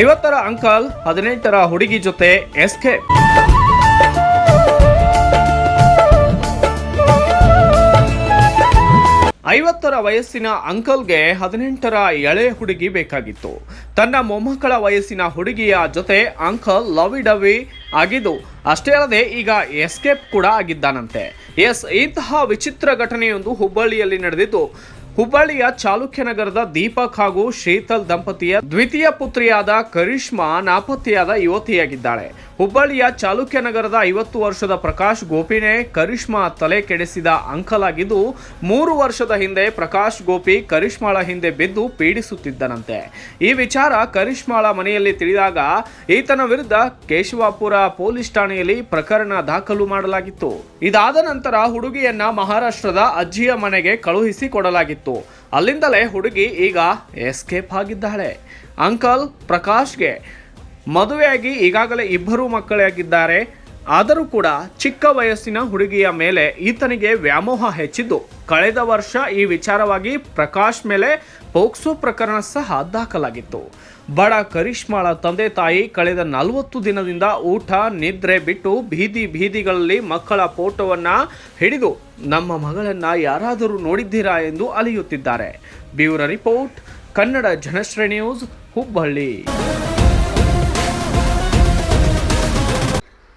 ಐವತ್ತರ ಅಂಕಲ್ ಹದಿನೆಂಟರ ಹುಡುಗಿ ಜೊತೆ ಎಸ್ಕೇಪ್ ಐವತ್ತರ ವಯಸ್ಸಿನ ಅಂಕಲ್ಗೆ ಹದಿನೆಂಟರ ಎಳೆ ಹುಡುಗಿ ಬೇಕಾಗಿತ್ತು. ತನ್ನ ಮೊಮ್ಮಕ್ಕಳ ವಯಸ್ಸಿನ ಹುಡುಗಿಯ ಜೊತೆ ಅಂಕಲ್ ಲವಿ ಡವಿ ಆಗಿದ್ದು, ಅಷ್ಟೇ ಅಲ್ಲದೆ ಈಗ ಎಸ್ಕೇಪ್ ಕೂಡ ಆಗಿದ್ದಾನಂತೆ. ಎಸ್, ಇಂತಹ ವಿಚಿತ್ರ ಘಟನೆಯೊಂದು ಹುಬ್ಬಳ್ಳಿಯಲ್ಲಿ ನಡೆದಿದ್ದು ಹುಬ್ಬಳ್ಳಿಯ ಚಾಲುಕ್ಯನಗರದ ದೀಪಕ್ ಹಾಗೂ ಶೀತಲ್ ದಂಪತಿಯ ದ್ವಿತೀಯ ಪುತ್ರಿಯಾದ ಕರಿಷ್ಮಾ ನಾಪತ್ತೆಯಾದ ಯುವತಿಯಾಗಿದ್ದಾಳೆ. ಹುಬ್ಬಳ್ಳಿಯ ಚಾಲುಕ್ಯನಗರದ ಐವತ್ತು ವರ್ಷದ ಪ್ರಕಾಶ್ ಗೋಪಿನೇ ಕರಿಷ್ಮಾ ತಲೆ ಕೆಡಿಸಿದ ಅಂಕಲ್ ಆಗಿದ್ದು ಮೂರು ವರ್ಷದ ಹಿಂದೆ ಪ್ರಕಾಶ್ ಗೋಪಿ ಕರಿಷ್ಮಾಳ ಹಿಂದೆ ಬಿದ್ದು ಪೀಡಿಸುತ್ತಿದ್ದನಂತೆ. ಈ ವಿಚಾರ ಕರಿಷ್ಮಾಳ ಮನೆಯಲ್ಲಿ ತಿಳಿದಾಗ, ಈತನ ವಿರುದ್ಧ ಕೇಶವಾಪುರ ಪೊಲೀಸ್ ಠಾಣೆಯಲ್ಲಿ ಪ್ರಕರಣ ದಾಖಲು ಮಾಡಲಾಗಿತ್ತು. ಇದಾದ ನಂತರ ಹುಡುಗಿಯನ್ನ ಮಹಾರಾಷ್ಟ್ರದ ಅಜ್ಜಿಯ ಮನೆಗೆ ಕಳುಹಿಸಿ ಕೊಡಲಾಗಿತ್ತು. ಅಲ್ಲಿಂದಲೇ ಹುಡುಗಿ ಈಗ ಎಸ್ಕೇಪ್ ಆಗಿದ್ದಾಳೆ. ಅಂಕಲ್ ಪ್ರಕಾಶ್ಗೆ ಮದುವೆಯಾಗಿ ಈಗಾಗಲೇ ಇಬ್ಬರು ಮಕ್ಕಳಾಗಿದ್ದಾರೆ ಆದರೂ ಕೂಡ ಚಿಕ್ಕ ವಯಸ್ಸಿನ ಹುಡುಗಿಯ ಮೇಲೆ ಈತನಿಗೆ ವ್ಯಾಮೋಹ ಹೆಚ್ಚಿದ್ದು. ಕಳೆದ ವರ್ಷ ಈ ವಿಚಾರವಾಗಿ ಪ್ರಕಾಶ್ ಮೇಲೆ ಪೋಕ್ಸೋ ಪ್ರಕರಣ ಸಹ ದಾಖಲಾಗಿತ್ತು. ಬಡ ಕರಿಷ್ಮಾಳ ತಂದೆ ತಾಯಿ ಕಳೆದ ನಲವತ್ತು ದಿನದಿಂದ ಊಟ, ನಿದ್ರೆ ಬಿಟ್ಟು ಬೀದಿ ಬೀದಿಗಳಲ್ಲಿ ಮಕ್ಕಳ ಫೋಟೋವನ್ನು ಹಿಡಿದು ನಮ್ಮ ಮಗಳನ್ನ ಯಾರಾದರೂ ನೋಡಿದ್ದೀರಾ ಎಂದು ಅಲಿಯುತ್ತಿದ್ದಾರೆ. Bureau report, Kannada Janashri news, Hubballi.